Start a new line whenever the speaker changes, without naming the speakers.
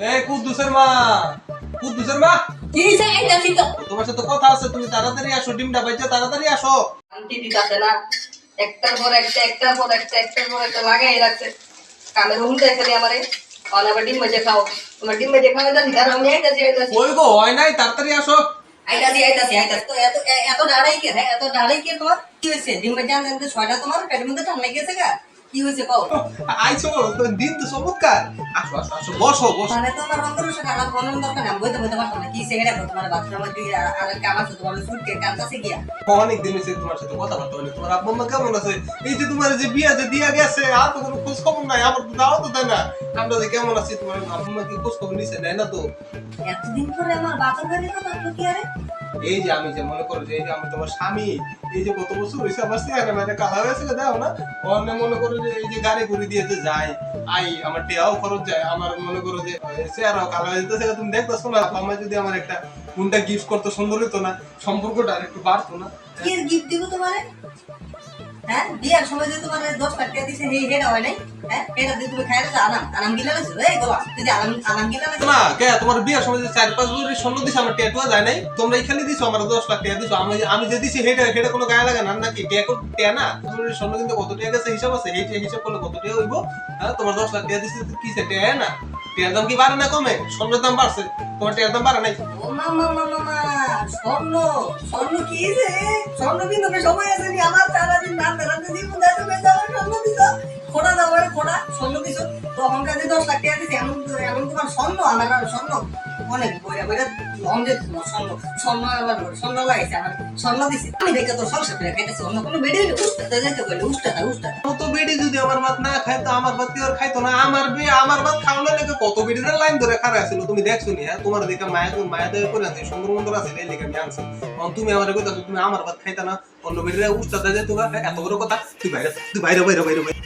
এই কুদ্দুসের মা কুদ্দুসের মা
কি হইছে আইতাছি তো
তোমার সাথে কথা আছে তুমি তাড়াতাড়ি আসো ডিমটা বাইজা তাড়াতাড়ি আসো।
শান্তি দিতাছে না। একটার পর একটা একটার পর একটা একটার পর একটা লাগাই রাখছে। কামের হুম দেখে আমারে। অন আবার ডিম ভেজে খাও। তোমার ডিম ভেজে খাওয়া যাচ্ছি কারণ আমি আইতাছি আইতাছি।
ওই গো হয় নাই তাড়াতাড়ি আসো।
আইতাছি আইতাছি আইতাছি। তো এত এ- এত ডাড়াই কে হ্যাঁ এত ডাড়াই কে তোমার কি হয়েছে? ডিম ভেজে আনতে ছয়টা তোমার পেটের মধ্যে ঠান্ডা গেছে গা। কি হয়েছে কও?
আইছো তো দিন তো চমৎকার। আসো আসো আসো বসো বসো।
মানে তোমার রঙের সাথে আমার কোনো দরকার না বইতে বইতে পারতাম না। কি সেটা তোমার বাথরুমে তুই আর কাম আছে তোমার সুটকে কাম আছে গিয়া।
অনেক দিন হয়েছে তোমার সাথে কথাবার্তা হয়নি। তোমার আব্বা আম্মা কেমন আছে? এই যে তোমার যে বিয়ে যে দিয়া গেছে আর তো কোনো খোঁজ খবর নাই আমার তো দাও তো তাই না। আমরা যে কেমন আছি তোমার আব্বা আম্মা কি খোঁজ খবর নিছে? নাই না তো।
এতদিন পরে আমার বাপের বাড়ি তো কি আরে?
এই যে আমি যে মনে করো যে এই যে আমি তোমার স্বামী, এই যে কত বছর হয়েছে আমার চেহারা মানে কালা হয়েছে দাও না? অন্য মনে করো যে এই যে গাড়ি ঘুরি দিয়েছে যাই আই, আমার টেয়াও খরচ যায়, আমার মনে করো যে চেহারাও কালা হয়ে যেতেছে, তুমি দেখতেছো না আমার যদি আমার একটা কোনটা গিফট করতো, সুন্দর হতো না, সম্পর্কটা আর একটু বাড়তো না।
গিফট দিব তোমারে? হ্যাঁ? বিয়ার সময় যে দশ লাখ দিছে সেই হেডা হয় নাই? হ্যাঁ? এটা দিয়ে তুমি
তোমার বিয়ের সময় যে চার পাঁচ বছরের স্বর্ণ দিছে, আমার টেটুয়া যায় নাই। তোমরা এখানে দিছো, আমার দশ লাখ টাকা দিছো। আমি আমি যে দিছি, হেটা হেটা কোনো গায়ে লাগে না, নাকি? টেকো স্বর্ণ কিন্তু কত টাকা গেছে? হিসাব আছে? হিসাব করলে কত টাকা হইব? হ্যাঁ তোমার দশ লাখ টাকা দিছি কি সে টেয়া না? টেয়ার দাম কি বাড়ে না কমে? স্বর্ণের দাম বাড়ছে। তোমার টেয়ার দাম বাড়ে নাই?
স্বর্ণ স্বর্ণ কি যে? স্বর্ণ কিন্তু সময় আছে আমার সারাদিন স্বর্ণ দিছো? খোড়া দাও এমন তোমার স্বর্ণ আমার স্বর্ণ। অনেক বইরা বইরা লঞ্জে স্বর্ণ স্বর্ণ আবার স্বর্ণ লাগাইছে আমার স্বর্ণ দিছে। আমি দেখে তো সংসার করে খাইতেছি, অন্য কোনো বেড়ে উস্তাতে যাইতে কইলে উস্তাতা উস্তাতা
কত বেডি যদি আমার ভাত না খাইতো আমার ভাত কি খাইতো না? আমার বে আমার ভাত খাওয়ানোর লেগে কত বেডিদের লাইন ধরে খারা ছিল তুমি দেখছ নি হ্যাঁ? তোমার দেখে মায়া তুমি মায়া দেবে করে আছে সুন্দর সুন্দর আছে এই লেগে আমি আনছি। তুমি আমার কইতাছো, তুমি আমার ভাত খাইতা না, অন্য বেডিরা উস্তাদা যেত এত বড় কথা? তুই বাইরে তুই বাইরে বাইরে বাইরে বাইরে।